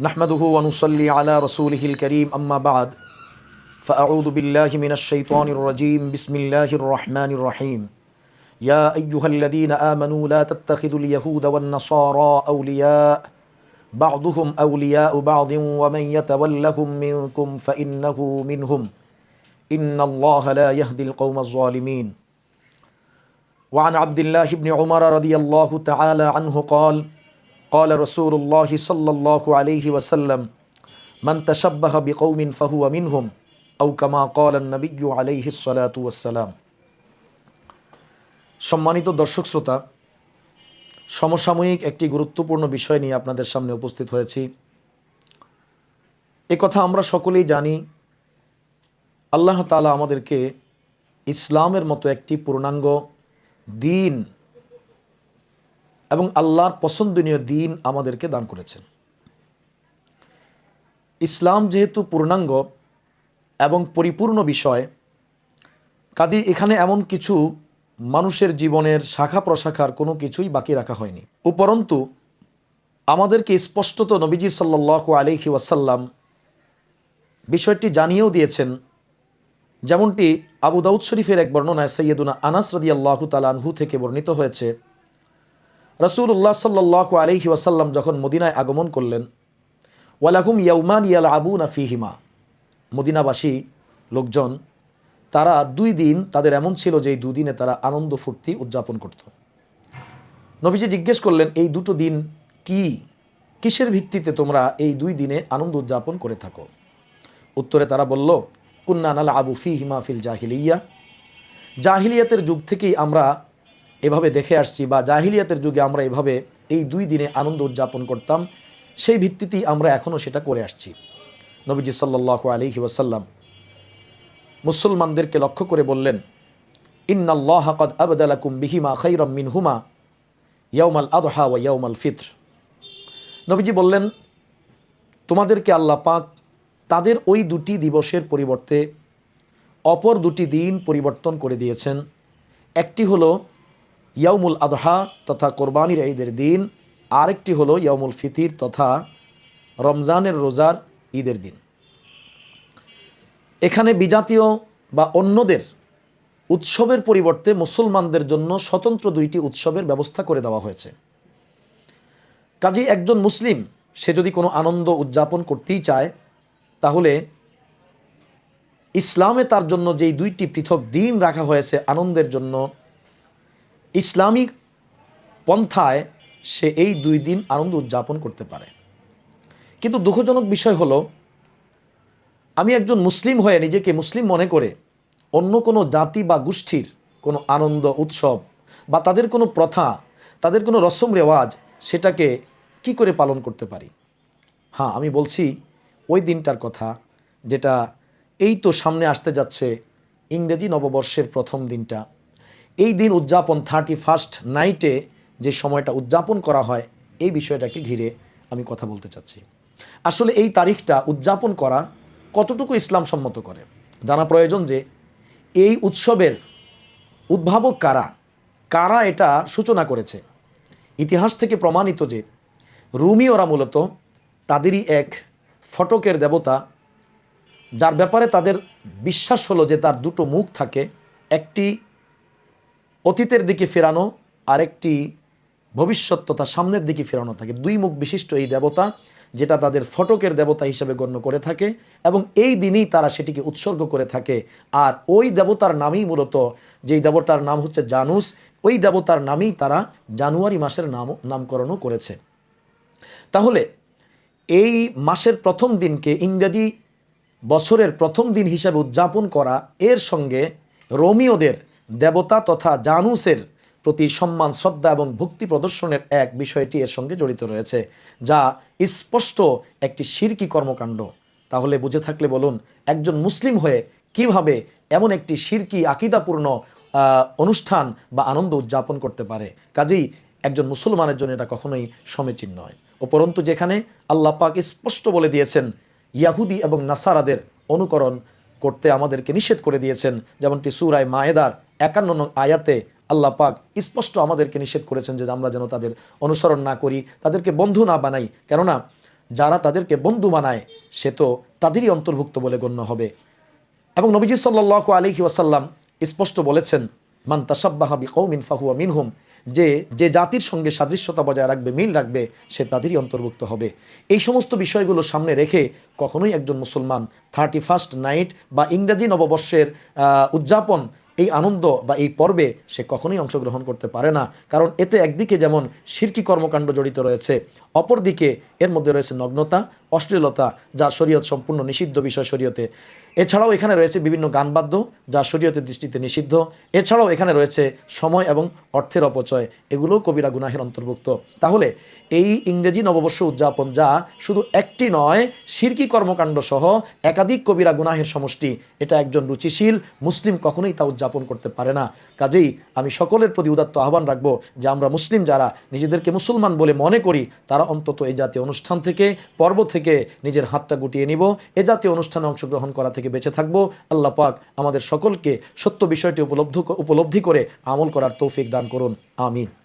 نحمده ونصلي على رسوله الكريم أما بعد فأعوذ بالله من الشيطان الرجيم. بسم الله الرحمن الرحيم. يا أيها الذين آمنوا لا تتخذوا اليهود والنصارى أولياء بعضهم أولياء بعض ومن يتولهم منكم فإنه منهم. إن الله لا يهدي القوم الظالمين. وعن عبد الله بن عمر رضي الله تعالى عنه قال قال رسول الله صلى الله عليه وسلم من تشبه بقوم فهو منهم أو كما قال النبي عليه الصلاة والسلام সম্মানিত দর্শক শ্রোতা সমসাময়িক একটি গুরুত্বপূর্ণ বিষয় নিয়ে আপনাদের সামনে উপস্থিত হয়েছি এ কথা আমরা সকলেই জানি আল্লাহ তালা আমাদেরকে ইসলামের মতো একটি পূর্ণাঙ্গ দিন এবং আল্লাহর পছন্দনীয় দিন আমাদেরকে দান করেছেন। ইসলাম যেহেতু পূর্ণাঙ্গ এবং পরিপূর্ণ বিষয় কাজে এখানে এমন কিছু মানুষের জীবনের শাখা প্রশাখার কোনো কিছুই বাকি রাখা হয়নি। উপরন্তু, আমাদেরকে স্পষ্টত নবীজি সাল্লাহ আলহি ওয়াসাল্লাম বিষয়টি জানিয়েও দিয়েছেন, যেমনটি আবু দাউদ শরীফের এক বর্ণনায় সৈয়দুনা আনাস রদি তালানহু থেকে বর্ণিত হয়েছে রসুল্লাহ সাল্লাহ আলহি ওয়াসাল্লাম যখন মদিনায় আগমন করলেন, ওয়ালাহুম ইয়াউমান ইয়াল আবু না ফিহিমা। মদিনাবাসী লোকজন, তারা দুই দিন তাদের এমন ছিল যে এই দুদিনে তারা আনন্দ ফুর্তি উদযাপন করত। নবীজি জিজ্ঞেস করলেন, এই দুটো দিন কি? কিসের ভিত্তিতে তোমরা এই দুই দিনে আনন্দ উদযাপন করে থাকো? উত্তরে তারা বলল কুন্নান আল আবু ফি হিমাফিল জাহিলিয়া। জাহিলিয়াতের যুগ থেকেই আমরা এভাবে দেখে আসছি, বা জাহিলিয়াতের যুগে আমরা এভাবে এই দুই দিনে আনন্দ উদযাপন করতাম, সেই ভিত্তিতেই আমরা এখনও সেটা করে আসছি। নবীজি সাল্লাহ আলহি ওয়াসাল্লাম মুসলমানদেরকে লক্ষ্য করে বললেন, ইন্নাল্লাহ কদ আবদালাকুম বিহিমা খৈরম মিনহুমা ইয়াউমাল আদহা ওয়া ইয়াউমাল ফিত্র। নবীজি বললেন, তোমাদেরকে আল্লাহ পাক তাদের ওই দুটি দিবসের পরিবর্তে অপর দুটি দিন পরিবর্তন করে দিয়েছেন। একটি হলো ইয়াউমুল আদহা তথা কোরবানির ঈদের দিন। আরেকটি হলো ইয়াউমুল ফিতির তথা রমজানের রোজার ঈদের দিন। এখানে বিজাতীয় বা অন্যদের উৎসবের পরিবর্তে মুসলমানদের জন্য স্বতন্ত্র দুইটি উৎসবের ব্যবস্থা করে দেওয়া হয়েছে। কাজেই একজন মুসলিম, সে যদি কোনো আনন্দ উদযাপন করতেই চায়, তাহলে ইসলামে তার জন্য যেই দুইটি পৃথক দিন রাখা হয়েছে আনন্দের জন্য ইসলামিক পন্থায় সে এই দুই দিন আনন্দ উদযাপন করতে পারে। কিন্তু দুঃখজনক বিষয় হলো, আমি একজন মুসলিম হয়ে নিজেকে মুসলিম মনে করে অন্য কোনো জাতি বা গোষ্ঠীর কোনো আনন্দ, উৎসব বা তাদের কোনো প্রথা, তাদের কোনো রসম রেওয়াজ সেটাকে কি করে পালন করতে পারি? হ্যাঁ আমি বলছি ওই দিনটার কথা যেটা এই তো সামনে আসতে যাচ্ছে ইংরেজি নববর্ষের প্রথম দিনটা। এই দিন উদযাপন থার্টি ফার্স্ট নাইটে যে সময়টা উদযাপন করা হয়, এই বিষয়টাকে ঘিরে আমি কথা বলতে চাচ্ছি। আসলে এই তারিখটা উদযাপন করা কতটুকু ইসলাম সম্মত করে? জানা প্রয়োজন যে এই উৎসবের উদ্ভাবক কারা? কারা এটা সূচনা করেছে? ইতিহাস থেকে প্রমাণিত যে রুমিওরা মূলত তাদেরই এক ফটকের দেবতা, যার ব্যাপারে তাদের বিশ্বাস হলো যে তার দুটো মুখ থাকে, একটি অতীতের দিকে ফেরানো, আরেকটি ভবিষ্যৎ তথা সামনের দিকে ফেরানো থাকে। দুই মুখ বিশিষ্ট এই দেবতা, যেটা তাদের ফটকের দেবতা হিসেবে গণ্য করে থাকে এবং এই দিনেই তারা সেটিকে উৎসর্গ করে থাকে। আর ওই দেবতার নামই মূলত, যেই দেবতার নাম হচ্ছে জানুস, ওই দেবতার নামেই তারা জানুয়ারি মাসের নাম, নামকরণও করেছে। তাহলে এই মাসের প্রথম দিনকে ইংরেজি বছরের প্রথম দিন হিসাবে উদযাপন করা, এর সঙ্গে রোমিওদের দেবতা তথা জানুসের প্রতি সম্মান, শ্রদ্ধা এবং ভক্তি প্রদর্শনের এক বিষয়টি এর সঙ্গে জড়িত রয়েছে, যা স্পষ্ট একটি শিরকি কর্মকাণ্ড। তাহলে বুঝে থাকলে বলুন, একজন মুসলিম হয়ে কীভাবে এমন একটি শিরকি আকিদাপূর্ণ অনুষ্ঠান বা আনন্দ উদযাপন করতে পারে? কাজেই একজন মুসলমানের জন্য এটা কখনোই সমীচীন নয়। উপরন্তু যেখানে আল্লাহ পাক স্পষ্ট বলে দিয়েছেন, ইয়াহুদি এবং নাসারাদের অনুকরণ করতে আমাদেরকে নিষেধ করে দিয়েছেন, যেমনটি সুরায় মায়েদার একান্ন নং আয়াতে আল্লাহ পাক স্পষ্ট আমাদেরকে নিষেধ করেছেন যে আমরা যেন তাদের অনুসরণ না করি, তাদেরকে বন্ধু না বানাই। কেননা, যারা তাদেরকে বন্ধু বানায়, সে তো তাদেরই অন্তর্ভুক্ত বলে গণ্য হবে। এবং নবীজি সাল্লাহ আলিহি ওয়াসাল্লাম স্পষ্ট বলেছেন মান ফাহুয়া মিনহুম, যে যে জাতির সঙ্গে সাদৃশ্যতা বজায় রাখবে, মিল রাখবে, সে তাদেরই অন্তর্ভুক্ত হবে। এই সমস্ত বিষয়গুলো সামনে রেখে কখনোই একজন মুসলমান থার্টি ফার্স্ট নাইট বা ইংরেজি নববর্ষের উদযাপন, এই আনন্দ বা এই পর্বে সে কখনোই অংশগ্রহণ করতে পারে না। কারণ এতে একদিকে যেমন শিরকি কর্মকাণ্ড জড়িত রয়েছে, অপরদিকে এর মধ্যে রয়েছে নগ্নতা, অশ্লীলতা, যা শরীয়ত সম্পূর্ণ নিষিদ্ধ বিষয় শরীয়তে। এছাড়াও এখানে রয়েছে বিভিন্ন গানবাদ্য, যা শরীয়তের দৃষ্টিতে নিষিদ্ধ। এছাড়াও এখানে রয়েছে সময় এবং অর্থের অপচয়। এগুলোও কবিরা গুনাহের অন্তর্ভুক্ত। তাহলে এই ইংরেজি নববর্ষ উদযাপন যা শুধু একটি নয় শিরকি কর্মকাণ্ড সহ একাধিক কবিরা গুনাহের সমষ্টি, এটা একজন রুচিশীল মুসলিম কখনোই তা উদযাপন করতে পারে না। কাজেই আমি সকলের প্রতি উদাত্ত আহ্বান রাখব যে আমরা মুসলিম যারা নিজেদেরকে মুসলমান বলে মনে করি, তারা অন্তত এই জাতীয় অনুষ্ঠান থেকে, পর্ব থেকে নিজের হাতটা গুটিয়ে নিব। এ জাতীয় অনুষ্ঠানে অংশগ্রহণ করা থেকে বেঁচে থাকব। আল্লাহ পাক আমাদের সকলকে সত্য বিষয়টি উপলব্ধ উপলব্ধি করে আমল করার তৌফিক দান করুন। আমিন।